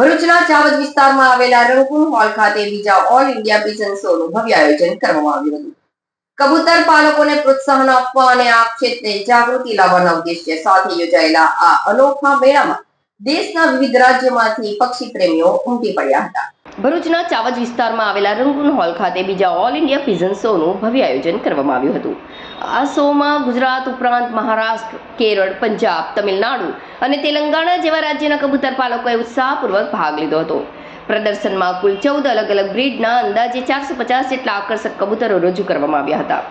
ભરૂચના ચાવજ વિસ્તારમાં આવેલા રંગૂન હોલ ખાતે બીજા ઓલ ઇન્ડિયા બિઝન શોનું ભવ્ય આયોજન કરવામાં આવ્યું હતું. કબૂતર પાલકોને પ્રોત્સાહન આપવા અને આ ક્ષેત્રે જાગૃતિ લાવવાના ઉદ્દેશ્ય સાથે યોજાયેલા આ અનોખા મેળામાં દેશના વિવિધ રાજ્યોમાંથી પક્ષી પ્રેમીઓ ઉમટી પડ્યા હતા. ભરૂચના ચાવજ વિસ્તારમાં આવેલા રંગૂન હોલ ખાતે બીજા ઓલ ઇન્ડિયા પિઝન શોનું ભવ્ય આયોજન કરવામાં આવ્યું હતું. આ શોમાં ગુજરાત ઉપરાંત મહારાષ્ટ્ર, કેરળ, પંજાબ, તમિલનાડુ અને તેલંગાણા જેવા રાજ્યના કબૂતર પાલકોએ ઉત્સાહપૂર્વક ભાગ લીધો હતો. પ્રદર્શનમાં કુલ ચૌદ અલગ અલગ બ્રીડના અંદાજે ચારસો પચાસ જેટલા આકર્ષક કબૂતરો રજૂ કરવામાં આવ્યા હતા.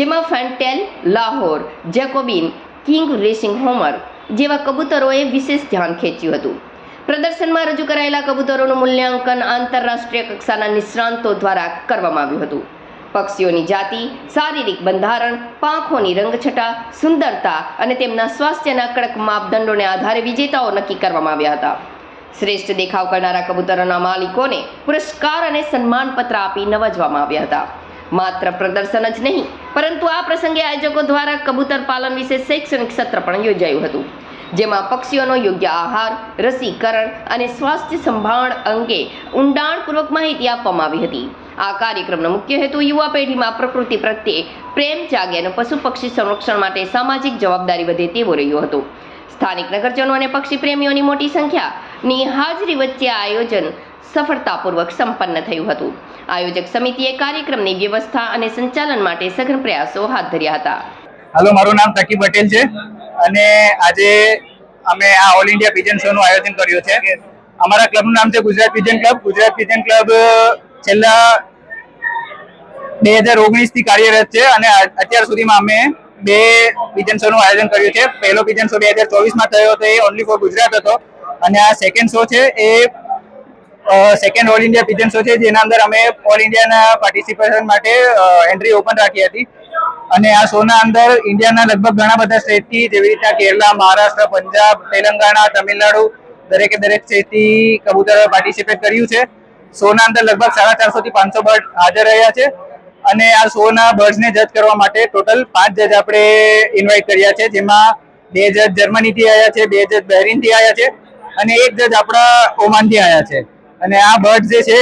જેમાં fantail Lahore jacobin king racing homer જેવા કબૂતરોએ વિશેષ ધ્યાન ખેંચ્યું હતું. પ્રદર્શનમાં રજૂ કરાયેલા કબૂતરોનું મૂલ્યાંકન આંતરરાષ્ટ્રીય કક્ષાના નિષ્ણાંતો દ્વારા કરવામાં આવ્યું હતું. પક્ષીઓની જાતિ, શારીરિક બંધારણ, પાંખોની રંગછટા, સુંદરતા અને તેમના સ્વાસ્થ્યના કડક માપદંડોને આધારે વિજેતાઓ નક્કી કરવામાં આવ્યા હતા. શ્રેષ્ઠ દેખાવ કરનારા કબૂતરોના માલિકોને પુરસ્કાર અને સન્માનપત્ર આપી નવાજવામાં આવ્યા હતા. માત્ર પ્રદર્શન જ નહીં, પરંતુ આ પ્રસંગે આયોજકો દ્વારા કબૂતર પાલન વિશે શૈક્ષણિક સત્ર પણ યોજાયું હતું, જેમાં પક્ષીઓનો યોગ્ય આહાર, રસીકરણ અને સ્વાસ્થ્ય સંભાળ અંગે ઊંડાણપૂર્વક માહિતી આપવામાં આવી હતી. આ કાર્યક્રમનો મુખ્ય હેતુ યુવા પેઢીમાં પ્રકૃતિ પ્રત્યે પ્રેમ જાગે અને પશુ પક્ષી સંરક્ષણ માટે સામાજિક જવાબદારી વધે તેવો રહ્યો હતો. સ્થાનિક નગરજનો અને પક્ષી પ્રેમીઓની મોટી સંખ્યાની હાજરી વચ્ચે આયોજન સફળતાપૂર્વક સંપન્ન થયું હતું. આયોજક સમિતિએ કાર્યક્રમની વ્યવસ્થા અને સંચાલન માટે સઘન પ્રયાસો હાથ ધર્યા હતા. હાલો, મારું નામ તકી પટેલ છે. અને આજે અમે આ ઓલ ઇન્ડિયા પિજન શો નું આયોજન કર્યું છે. અમારા ક્લબનું નામ છે Gujarat pigeon club Gujarat pigeon club છેલ્લા બે હજાર ઓગણીસથી કાર્યરત છે અને અત્યાર સુધીમાં અમે બે પિજન શો નું આયોજન કર્યું છે. પહેલો પિજન શો બે હજાર ચોવીસમાં થયો હતો, એ ઓનલી ફોર ગુજરાત હતો. અને આ સેકન્ડ શો છે, એ second all India pigeon show છે જેના અંદર અમે ઓલ ઇન્ડિયાના પાર્ટિસિપેશન માટે એન્ટ્રી ઓપન રાખી હતી. અને આ શોના અંદર ઇન્ડિયાના લગભગ ઘણા બધા સ્ટેટથી જેવી રીતના કેરલા મહારાષ્ટ્ર પંજાબ તેલંગાણા તમિલનાડુ દરેકે દરેક સ્ટેટથી કબૂતરોએ પાર્ટિસિપેટ કર્યું છે. શોના અંદર લગભગ સાડા ચારસોથી પાંચસો બર્ડ હાજર રહ્યા છે. અને આ શોના બર્ડ્સને જજ કરવા માટે ટોટલ પાંચ જજ આપણે ઇન્વાઇટ કર્યા છે, જેમાં બે જજ જર્મનીથી આવ્યા છે, બે જજ બહેરીનથી આવ્યા છે, અને એક જજ આપણા ઓમાનથી આવ્યા છે. અને આ બર્ડ જે છે